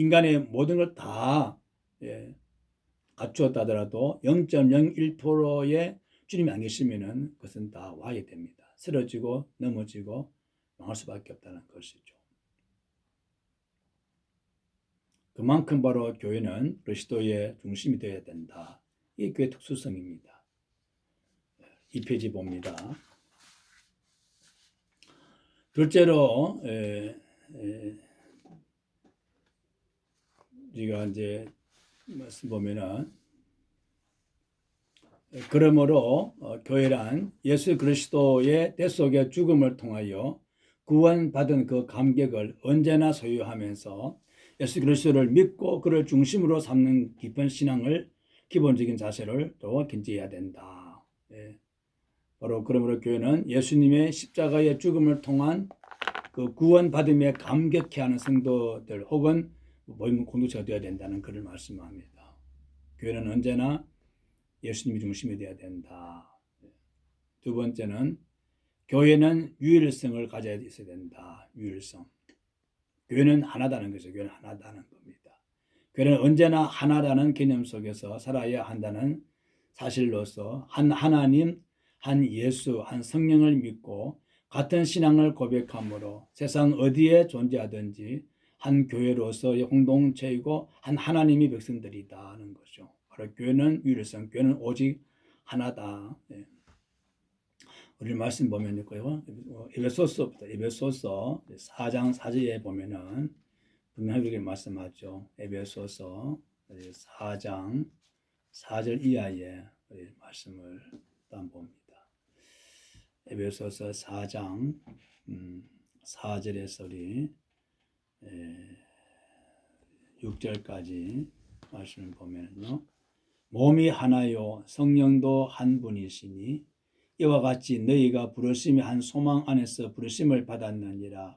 인간의 모든 걸 다 예, 갖추었다 하더라도 0.01%의 주님이 안 계시면은 그것은 다 와야 됩니다. 쓰러지고 넘어지고 망할 수밖에 없다는 것이죠. 그만큼 바로 교회는 그리스도의 중심이 되어야 된다. 이게 교회 특수성입니다. 2페이지 봅니다. 둘째로 에, 에, 우리가 이제 말씀 보면은 그러므로 어, 교회란 예수 그리스도의 때 속의 죽음을 통하여 구원받은 그 감격을 언제나 소유하면서 예수 그리스도를 믿고 그를 중심으로 삼는 깊은 신앙을 기본적인 자세를 또 견지해야 된다. 예. 바로 그러므로 교회는 예수님의 십자가의 죽음을 통한 그 구원받음에 감격해 하는 성도들 혹은 모임 공동체가 되어야 된다는 그를 말씀합니다. 교회는 언제나 예수님이 중심이 되어야 된다. 두 번째는 교회는 유일성을 가져야 있어야 된다. 유일성. 교회는 하나다는 거죠. 교회는 하나다는 겁니다. 교회는 언제나 하나라는 개념 속에서 살아야 한다는 사실로서 한 하나님, 한 예수, 한 성령을 믿고 같은 신앙을 고백함으로 세상 어디에 존재하든지 한 교회로서의 공동체이고 한 하나님의 백성들이다 하는 거죠. 바로 교회는 유일성, 교회는 오직 하나다. 네. 우리 말씀 보면 있고요. 에베소서부터 에베소서 4장 4절에 보면은 분명히 그렇게 말씀하죠. 에베소서 4장 4절 이하의 말씀을 일단 봅니다. 에베소서 4장 4절에서 우리 6절까지 말씀을 보면요. 몸이 하나요 성령도 한 분이시니 이와 같이 너희가 부르심이 한 소망 안에서 부르심을 받았느니라.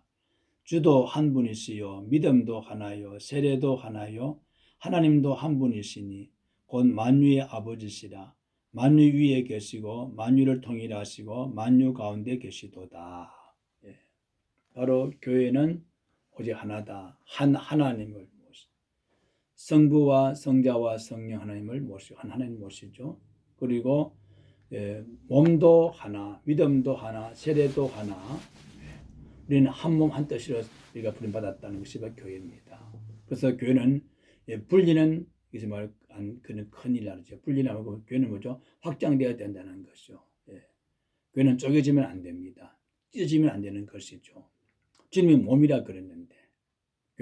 주도 한 분이시요 믿음도 하나요 세례도 하나요 하나님도 한 분이시니 곧 만유의 아버지시라. 만유 위에 계시고 만유를 통일하시고 만유 가운데 계시도다. 예. 바로 교회는 오직 하나다. 한 하나님을 모시. 성부와 성자와 성령 하나님을 모시고 한 하나님 모시죠. 그리고 예, 몸도 하나, 믿음도 하나, 세례도 하나. 우리는 한 몸 한 뜻으로 우리가 부름 받았다는 것이 바로 교회입니다. 그래서 교회는 예, 분리는 이것이 말 그는 큰일 나죠. 분리하고 교회는 뭐죠? 확장되어야 된다는 것이죠. 예. 교회는 쪼개지면 안 됩니다. 찢어지면 안 되는 것이죠. 주님이 몸이라 그랬는데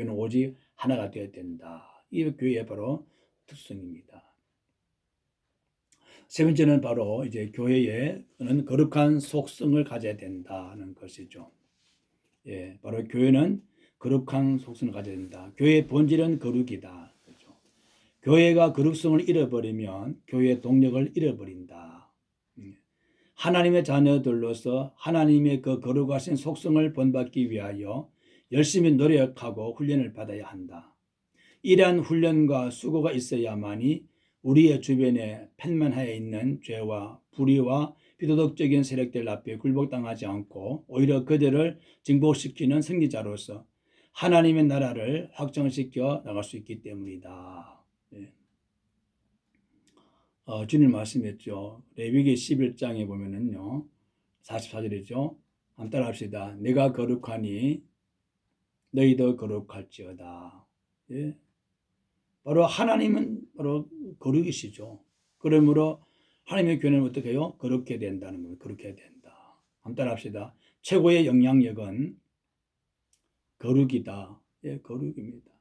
교회는 오직 하나가 되어야 된다. 이 교회의 바로 특성입니다. 세 번째는 바로 이제 교회에는 거룩한 속성을 가져야 된다는 것이죠. 예, 바로 교회는 거룩한 속성을 가져야 된다. 교회의 본질은 거룩이다. 그렇죠? 교회가 거룩성을 잃어버리면 교회의 동력을 잃어버린다. 음. 하나님의 자녀들로서 하나님의 그 거룩하신 속성을 본받기 위하여 열심히 노력하고 훈련을 받아야 한다. 이러한 훈련과 수고가 있어야만이 우리의 주변에 펜만하에 있는 죄와 불의와 비도덕적인 세력들 앞에 굴복당하지 않고 오히려 그들을 증복시키는 승리자로서 하나님의 나라를 확정시켜 나갈 수 있기 때문이다. 네. 어, 주님 말씀했죠. 레위기 11장에 보면은요. 44절이죠. 한번 따라 합시다. 내가 거룩하니 너희도 거룩할지어다. 예? 바로 하나님은 바로 거룩이시죠. 그러므로 하나님의 교회는 어떻게 해요? 거룩해야 된다는 거예요. 거룩해야 된다. 한번 따라합시다. 최고의 영향력은 거룩이다. 예, 거룩입니다.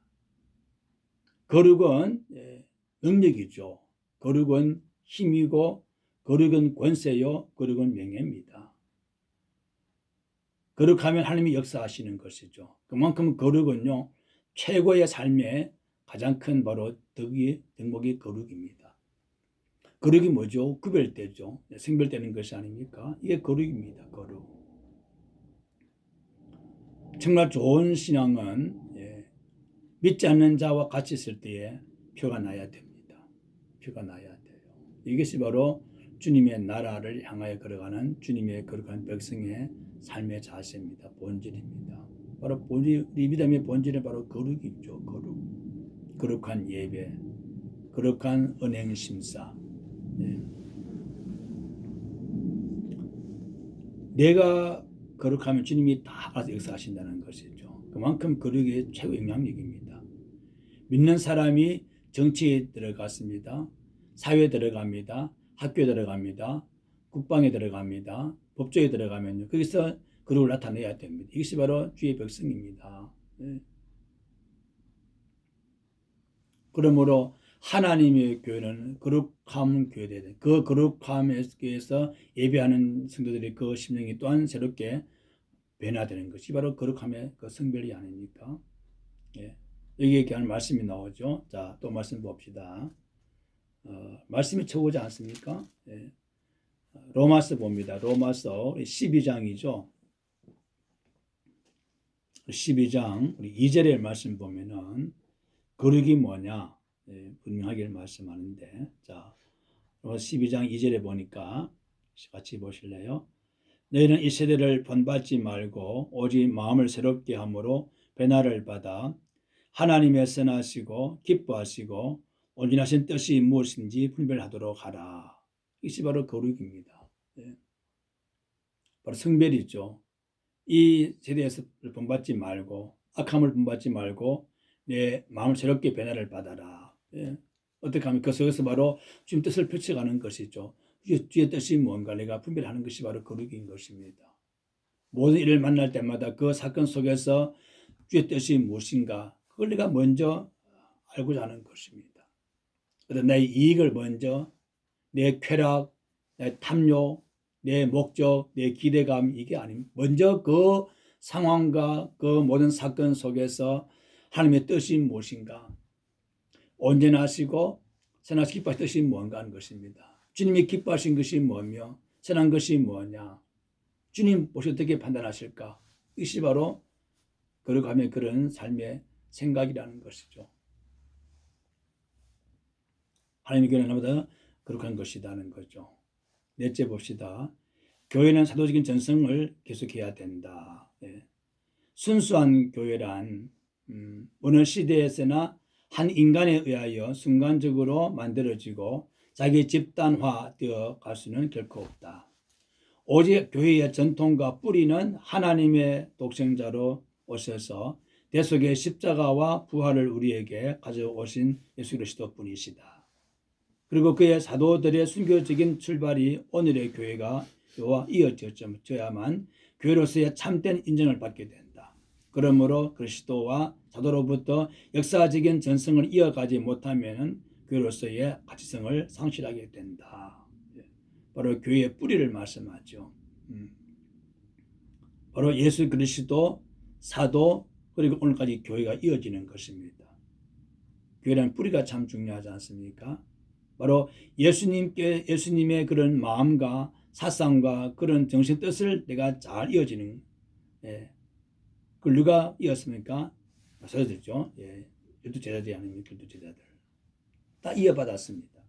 거룩은 예, 능력이죠. 거룩은 힘이고 거룩은 권세요. 거룩은 명예입니다. 거룩하면 하나님이 역사하시는 것이죠. 그만큼 거룩은요. 최고의 삶의 가장 큰 바로 덕이 덕목이 거룩입니다. 거룩이 뭐죠? 구별되죠. 생별되는 것이 아닙니까? 이게 거룩입니다. 거룩. 정말 좋은 신앙은 예, 믿지 않는 자와 같이 있을 때에 표가 나야 됩니다. 표가 나야 돼요. 이것이 바로 주님의 나라를 향하여 걸어가는 주님의 거룩한 백성의 삶의 자세입니다. 본질입니다. 바로 본질, 이 믿음의 본질은 바로 거룩이죠. 거룩. 거룩한 예배, 거룩한 은행 심사. 예. 내가 거룩하면 주님이 다 알아서 역사하신다는 것이죠. 그만큼 거룩이 최고 영향력입니다. 믿는 사람이 정치에 들어갔습니다. 사회에 들어갑니다. 학교에 들어갑니다. 국방에 들어갑니다. 법조에 들어가면요. 거기서 거룩을 나타내야 됩니다. 이것이 바로 주의 백성입니다. 예. 그러므로 하나님의 교회는 거룩함 돼. 그 거룩함에 의해서 예배하는 성도들의 그 심령이 또한 새롭게 변화되는 것이 바로 거룩함의 그 성별이 아닙니까? 예. 여기에 대한 말씀이 나오죠. 자, 또 말씀 봅시다. 어, 말씀이 쳐오지 않습니까? 예. 로마서 봅니다. 로마서 12장이죠. 12장 우리 2절의 말씀 보면은 거룩이 뭐냐 예, 분명하게 말씀하는데 자 로마서 12장 2절에 보니까 같이 보실래요? 너희는 이 세대를 본받지 말고 오직 마음을 새롭게 함으로 변화를 받아 하나님의 선하시고 기뻐하시고 온전하신 뜻이 무엇인지 분별하도록 하라. 이것이 바로 거룩입니다. 예. 바로 성별이죠. 이 세대에서 본받지 말고 악함을 본받지 말고 내 마음을 새롭게 변화를 받아라. 예. 어떻게 하면 그 속에서 바로 주님 뜻을 펼쳐가는 것이죠. 주의 뜻이 뭔가 내가 분별하는 것이 바로 거룩인 것입니다. 모든 일을 만날 때마다 그 사건 속에서 주의 뜻이 무엇인가 그걸 내가 먼저 알고자 하는 것입니다. 그래서 내 이익을 먼저 내 쾌락, 내 탐욕, 내 목적, 내 기대감 이게 아닙니다. 먼저 그 상황과 그 모든 사건 속에서 하나님의 뜻이 무엇인가 온전하시고 선하시 기뻐하신 뜻이 뭔가 하는 것입니다. 주님이 기뻐하신 것이 뭐며 선한 것이 뭐냐 주님 혹시 어떻게 판단하실까 이것이 바로 거룩하면 그런 삶의 생각이라는 것이죠. 하나님의 교회는 나보다 거룩한 것이다는 거죠. 넷째 봅시다. 교회는 사도적인 전성을 계속해야 된다. 예. 순수한 교회란 음, 어느 시대에서나 한 인간에 의하여 순간적으로 만들어지고 자기 집단화되어 갈 수는 결코 없다. 오직 교회의 전통과 뿌리는 하나님의 독생자로 오셔서 대속의 십자가와 부활을 우리에게 가져오신 예수 그리스도 뿐이시다. 그리고 그의 사도들의 순교적인 출발이 오늘의 교회가 와 이어져야만 교회로서의 참된 인정을 받게 된다. 그러므로 그리스도와 사도로부터 역사적인 전성을 이어가지 못하면 교회로서의 가치성을 상실하게 된다. 예. 바로 교회의 뿌리를 말씀하죠. 음. 바로 예수 그리스도 사도 그리고 오늘까지 교회가 이어지는 것입니다. 교회라는 뿌리가 참 중요하지 않습니까? 바로 예수님께 예수님의 그런 마음과 사상과 그런 정신 뜻을 내가 잘 이어지는 예. 그걸 누가 이었습니까? 사도들죠. 예. 열두 제자들이 아닙니까? 열두 제자들. 다 이어받았습니다.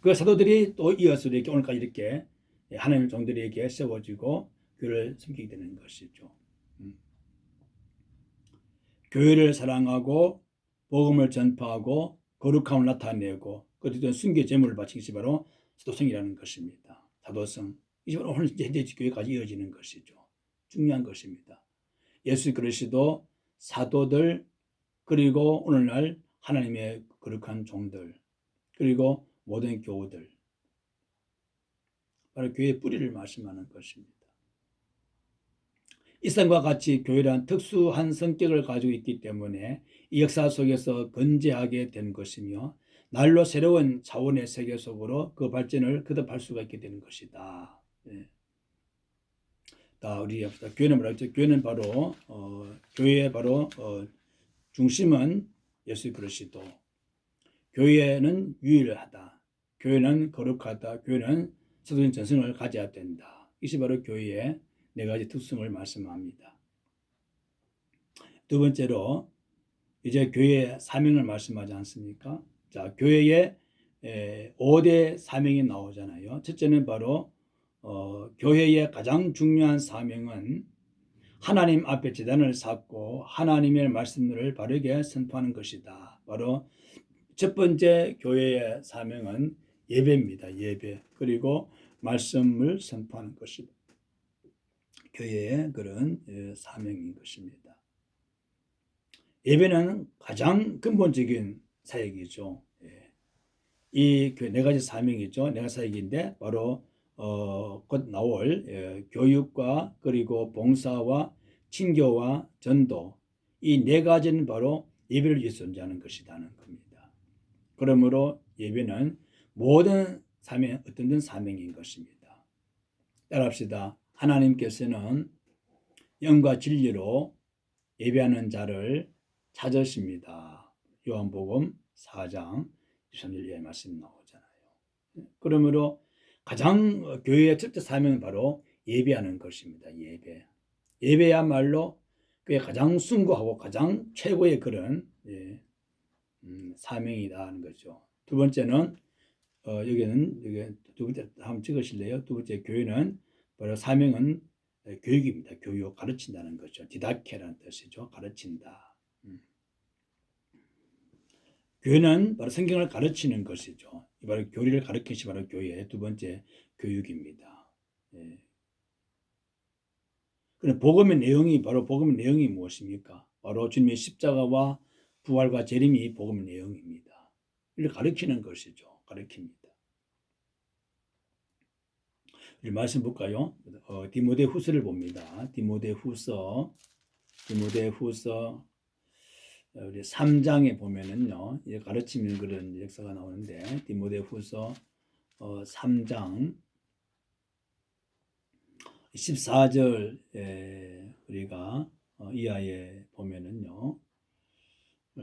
그 사도들이 또 이어서 이렇게 오늘까지 이렇게 하나님의 종들에게 세워지고 교회를 섬기게 되는 것이죠. 음. 교회를 사랑하고 복음을 전파하고 거룩함을 나타내고 그때 순교 제물을 바치는 것이 바로 사도성이라는 것입니다. 사도성. 이게 바로 오늘 현재 교회까지 이어지는 것이죠. 중요한 것입니다. 예수 그리스도 사도들 그리고 오늘날 하나님의 거룩한 종들 그리고 모든 교우들 바로 교회의 뿌리를 말씀하는 것입니다. 이상과 같이 교회란 특수한 성격을 가지고 있기 때문에 이 역사 속에서 건재하게 된 것이며 날로 새로운 차원의 세계 속으로 그 발전을 거듭할 수가 있게 되는 것이다. 네. 다 우리 합시다. 교회는 뭐라죠? 교회는 바로 어, 교회의 바로 어, 중심은 예수 그리스도. 교회는 유일하다. 교회는 거룩하다. 교회는 서도적 전승을 가져야 된다. 이것이 바로 교회의 네 가지 특성을 말씀합니다. 두 번째로 이제 교회의 사명을 말씀하지 않습니까? 자, 교회의 에, 5대 사명이 나오잖아요. 첫째는 바로 어, 교회의 가장 중요한 사명은 하나님 앞에 재단을 쌓고 하나님의 말씀을 바르게 선포하는 것이다. 바로 첫 번째 교회의 사명은 예배입니다. 예배. 그리고 말씀을 선포하는 것이다. 교회의 그런 예, 사명인 것입니다. 예배는 가장 근본적인 사역이죠. 예. 이네 가지 사명이죠. 네 가지 사역인데 바로 어, 곧 나올 예, 교육과 그리고 봉사와 친교와 전도 이 네 가지는 바로 예배를 위해 존재하는 것이라는 겁니다. 그러므로 예배는 모든 사명 어떤 사명인 것입니다. 따라합시다. 하나님께서는 영과 진리로 예배하는 자를 찾으십니다. 요한복음 4장 23절에 말씀 나오잖아요. 그러므로 가장 교회의 첫째 사명은 바로 예배하는 것입니다. 예배. 예배야말로 그의 가장 숭고하고 가장 최고의 그런 예, 음, 사명이라는 거죠. 두 번째는 어, 여기는 여기 두 번째 한번 찍으실래요? 두 번째 교회는 바로 사명은 교육입니다. 교육 가르친다는 거죠. 디다케라는 뜻이죠. 가르친다. 음. 교회는 바로 성경을 가르치는 것이죠. 바로 교리를 가르치시 바로 교회의 두 번째 교육입니다. 예. 그럼 복음의 내용이 바로 복음의 내용이 무엇입니까? 바로 주님의 십자가와 부활과 재림이 복음의 내용입니다. 이를 가르치는 것이죠. 가르칩니다. 우리 말씀 볼까요? 어, 디모데 후서를 봅니다. 디모데 후서, 디모데 후서 어, 우리 3장에 보면은요, 이제 가르치는 그런 역사가 나오는데, 디모데 후서 어, 3장 14절 우리가 어, 이하에 보면은요, 어,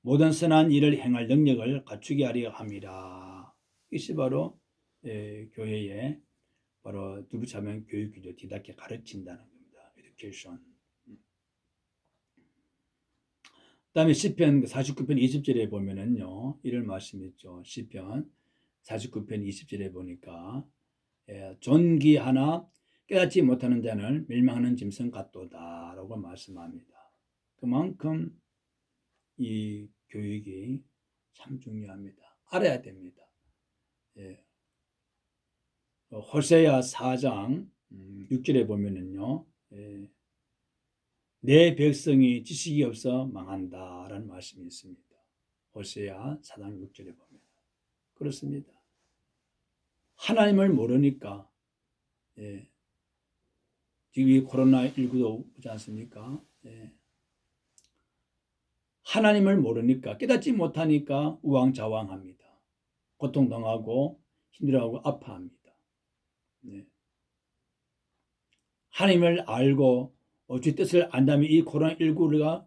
모든 선한 일을 행할 능력을 갖추게 하려 함이라. 이것이 바로 에, 교회의 바로 두부 차면 교육이죠. 디닫게 가르친다는 겁니다. education. 그다음에 시편 49편 20절에 보면은요. 이런 말씀이 있죠. 시편 49편 20절에 보니까 예, 존귀 하나 깨닫지 못하는 자는 멸망하는 짐승 같도다라고 말씀합니다. 그만큼 이 교육이 참 중요합니다. 알아야 됩니다. 예. 어, 호세야 4장 6절에 음, 보면은요, 예. 내 백성이 지식이 없어 망한다라는 말씀이 있습니다. 호세야 4장 6절에 보면 그렇습니다. 하나님을 모르니까 예. 지금 이 코로나 19도 오지 않습니까? 예. 하나님을 모르니까 깨닫지 못하니까 우왕좌왕합니다. 고통당하고 힘들어하고 아파합니다. 네. 하나님을 알고 어찌 뜻을 안다면 이 코로나19가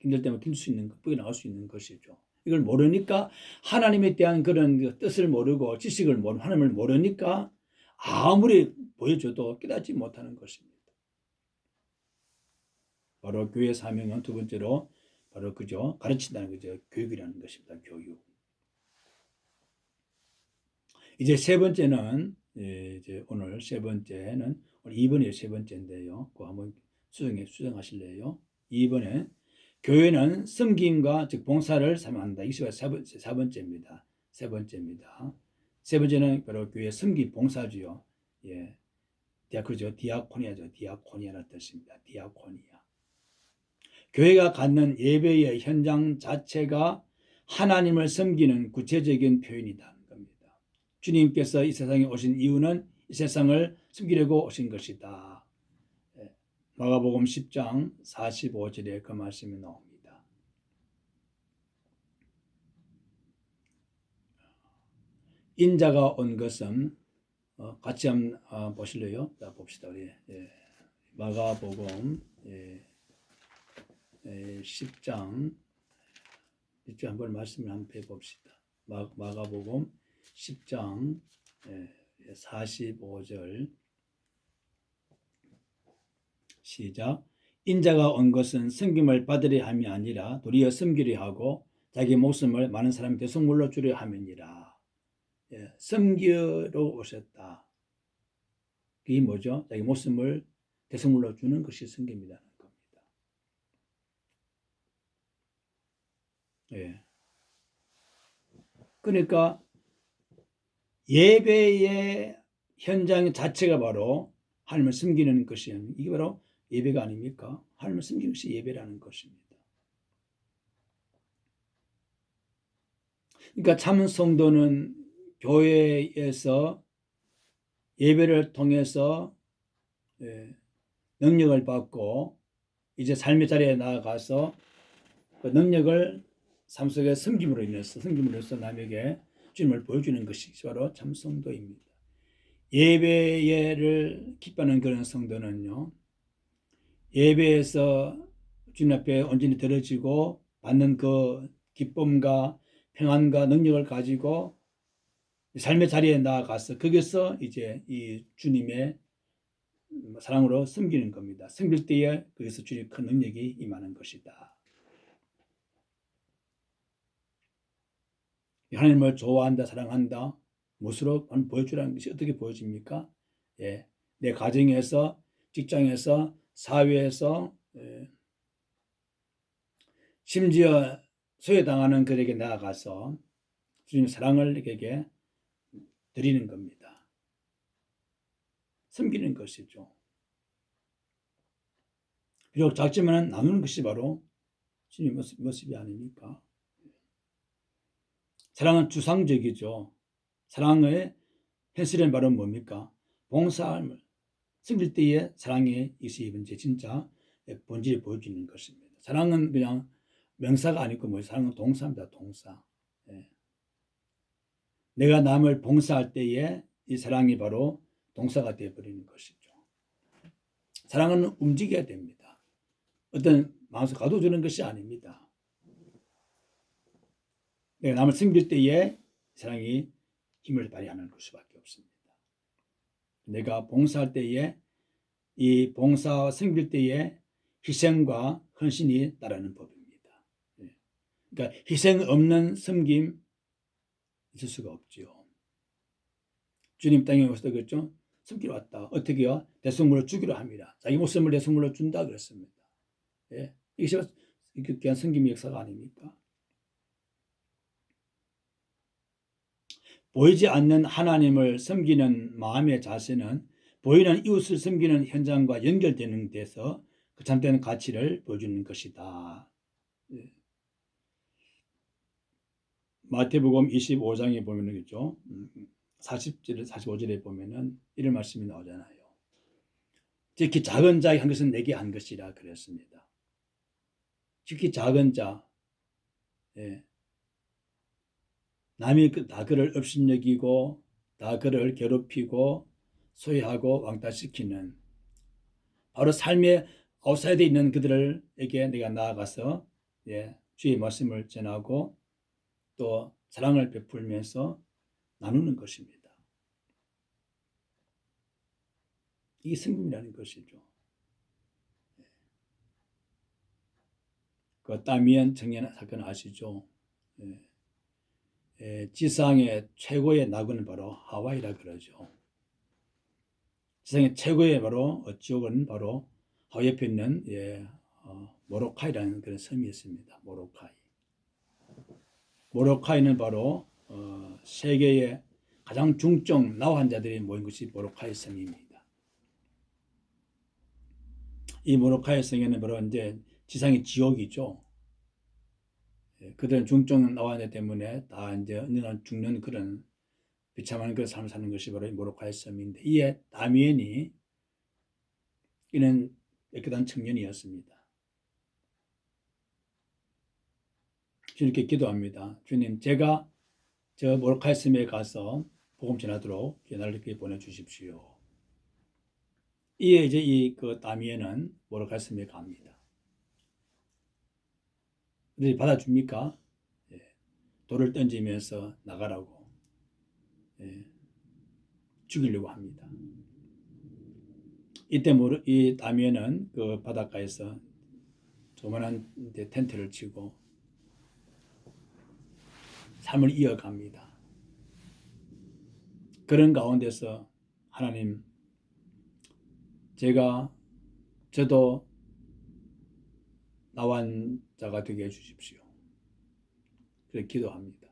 힘들 때면 힘들 수 있는 극복이 나올 수 있는 것이죠. 이걸 모르니까 하나님에 대한 그런 그 뜻을 모르고 지식을 모르 하나님을 모르니까 아무리 보여줘도 깨닫지 못하는 것입니다. 바로 교회 사명은 두 번째로 바로 그죠? 가르친다는 거죠. 교육이라는 것입니다. 교육. 이제 세 번째는 예, 이제 오늘 세 번째는 오늘 2번이 세 번째인데요. 그거 한번 수정해 수정하실래요? 2번에 교회는 섬김과 즉 봉사를 사명한다. 이게 세, 번째, 세 번째입니다. 세 번째입니다. 세 번째는 바로 교회 섬김 봉사지요. 예. 디아크죠. 디아코니아죠. 디아코니아라는 뜻입니다. 디아코니아 교회가 갖는 예배의 현장 자체가 하나님을 섬기는 구체적인 표현이라는 겁니다. 주님께서 이 세상에 오신 이유는 이 세상을 섬기려고 오신 것이다. 예, 마가복음 10장 45절에 그 말씀이 나옵니다. 인자가 온 것은 어, 같이 한번 어, 보실래요? 자 봅시다 우리. 예. 마가복음 예, 예, 10장 이쪽 한번 말씀을 한번 해봅시다. 마, 마가복음 10장 예, 45절 시작 인자가 온 것은 섬김을 받으려 함이 아니라 도리어 섬기려 하고 자기 목숨을 많은 사람의 대속물로 주려 함이니라. 예, 섬기러 오셨다. 그게 뭐죠? 자기 목숨을 대속물로 주는 것이 겁니다. 예. 그러니까 예배의 현장 자체가 바로 하나님을 섬기는 것이 이게 바로 예배가 아닙니까? 하나님을 섬기는 것이 예배라는 것입니다. 그러니까 참 성도는 교회에서 예배를 통해서 예, 능력을 받고 이제 삶의 자리에 나아가서 그 능력을 삶 속에 섬김으로 인해서 섬김으로써 남에게 주님을 보여주는 것이 바로 참 성도입니다. 예배를 기뻐하는 그런 성도는요. 예배에서 주님 앞에 온전히 들어지고 받는 그 기쁨과 평안과 능력을 가지고 삶의 자리에 나아가서 거기서 이제 이 주님의 사랑으로 섬기는 겁니다. 섬길 때에 거기서 주님 큰 능력이 임하는 것이다. 하나님을 좋아한다, 사랑한다. 무엇으로 보여주라는 것이 어떻게 보여집니까? 예, 내 가정에서, 직장에서, 사회에서, 예, 심지어 소외당하는 그에게 나아가서 주님 사랑을 그에게 드리는 겁니다. 섬기는 것이죠. 비록 작지만 나누는 것이 바로 주님 모습, 모습이 아닙니까? 사랑은 주상적이죠. 사랑의 현실은 바로 뭡니까? 봉사함을 섬길 때에 사랑의 이시 번째 진짜 본질을 보여주는 것입니다. 사랑은 그냥 명사가 아니고 뭐 사랑은 동사입니다. 동사. 예. 내가 남을 봉사할 때에 이 사랑이 바로 동사가 되어버리는 것이죠. 사랑은 움직여야 됩니다. 어떤 마음속 가둬두는 것이 아닙니다. 내가 남을 섬길 때에 사랑이 힘을 발휘하는 수밖에 없습니다. 내가 봉사할 때에 이 봉사와 섬길 때에 희생과 헌신이 따르는 법입니다. 예. 그러니까 희생 없는 섬김 있을 수가 없지요. 주님 땅에 오셨다 그랬죠? 섬기러 왔다. 어떻게요? 대성물을 주기로 합니다. 자기 목숨을 대성물로 준다 그랬습니다. 예. 이것이 귀한 섬김의 역사가 아닙니까? 보이지 않는 하나님을 섬기는 마음의 자세는 보이는 이웃을 섬기는 현장과 연결되는 데서 그 참된 가치를 보여주는 것이다. 예. 마태복음 25장에 보면은 있죠. 40절 45절에 보면은 이런 말씀이 나오잖아요. 특히 작은 자의 한 것은 내게 한 것이라 그랬습니다. 특히 작은 자, 예. 남이 그다 그를 업신여기고 다 그를 괴롭히고 소외하고 왕따시키는 바로 삶의 아웃사이드에 있는 그들에게 내가 나아가서 예, 주의 말씀을 전하고 또 사랑을 베풀면서 나누는 것입니다. 이게 성금이라는 것이죠. 예. 그 따미엔 청년 사건 아시죠? 예. 예, 지상의 최고의 낙은 바로 하와이라 그러죠. 지상의 최고의 바로 지역은 바로 하와이 옆에 있는 예, 어, 모로카이라는 그런 섬이 있습니다. 모로카이. 모로카이는 바로 어, 세계의 가장 중증 나우 환자들이 모인 것이 모로카이 성입니다. 이 모로카이 성에는 바로 이제 지상의 지옥이죠. 예, 그들은 중증 나왔기 때문에 다 이제 언젠가 죽는 그런 비참한 그런 삶을 사는 것이 바로 모로카의 섬인데 이에 다미엔이 이는 깨끗한 청년이었습니다. 주님께 기도합니다. 주님, 제가 저 모로카의 섬에 가서 복음 전하도록 나를 이렇게 보내주십시오. 이에 이제 이 그 다미에는 뭐로 가슴에 갑니다. 근데 받아줍니까? 예. 돌을 던지면서 나가라고 예. 죽이려고 합니다. 이때 모르, 이 다미에는 그 바닷가에서 조만한 텐트를 치고 삶을 이어갑니다. 그런 가운데서 하나님, 제가 저도 나완 자가 되게 해주십시오. 그렇게 기도합니다.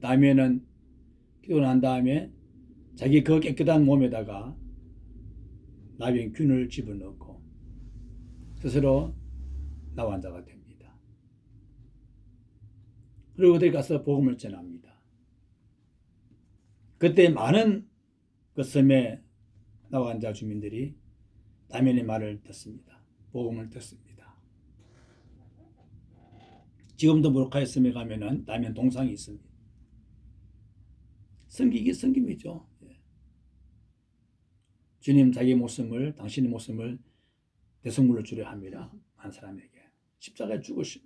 다음에는 기도 난 다음에 자기 그 깨끗한 몸에다가 나병균을 집어넣고 스스로 나완 자가 됩니다. 그리고 어디 가서 복음을 전합니다. 그때 많은 그 섬의 나완 자 주민들이 다면의 말을 듣습니다. 복음을 듣습니다. 지금도 모로카의 섬에 가면은 다면 동상이 있습니다. 섬기기 섬김이죠. 예. 주님 자기 목숨을 당신의 목숨을 대성물로 주려 합니다. 한 사람에게 십자가에 죽으심.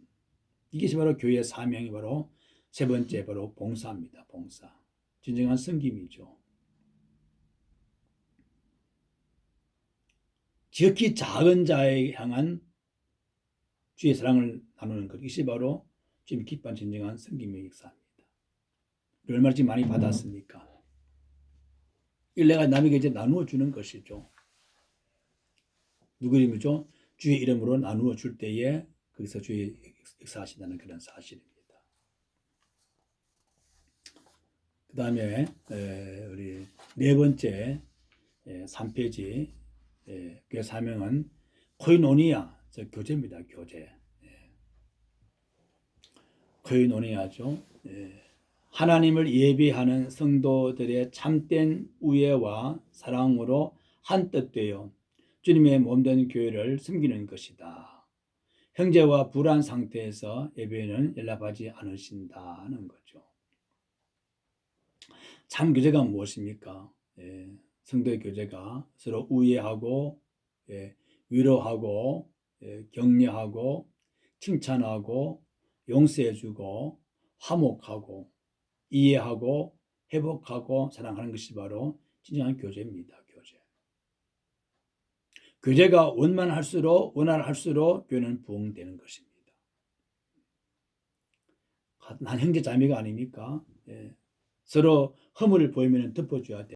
이것이 바로 교회의 사명이 바로 세 번째 바로 봉사입니다. 봉사. 진정한 섬김이죠. 지극히 작은 자에 향한 주의 사랑을 나누는 것. 이것이 바로 주님 기뻐한 진정한 섬김의 역사입니다. 얼마나 지금 많이 받았습니까? 이걸 내가 남에게 이제 나누어 주는 것이죠. 누구 이름이죠? 주의 이름으로 나누어 줄 때에 거기서 주의 역사하신다는 그런 사실입니다. 그 다음에 우리 네 번째 3페이지 그 사명은 코이노니아 저 교제입니다. 교제. 코이노니아죠. 하나님을 예비하는 성도들의 참된 우애와 사랑으로 한뜻되어 주님의 몸된 교회를 섬기는 것이다. 형제와 불안 상태에서 예배는 연락하지 않으신다는 거죠. 참 교제가 무엇입니까? 예, 성도의 교제가 서로 우애하고 예, 위로하고 예, 격려하고 칭찬하고 용서해주고 화목하고 이해하고 회복하고 사랑하는 것이 바로 진정한 교제입니다. 교제. 교제가 원만할수록 원활할수록 교회는 부흥되는 것입니다. 난 형제 자매가 아닙니까? 예. 서로 허물을 보이면 덮어줘야 돼.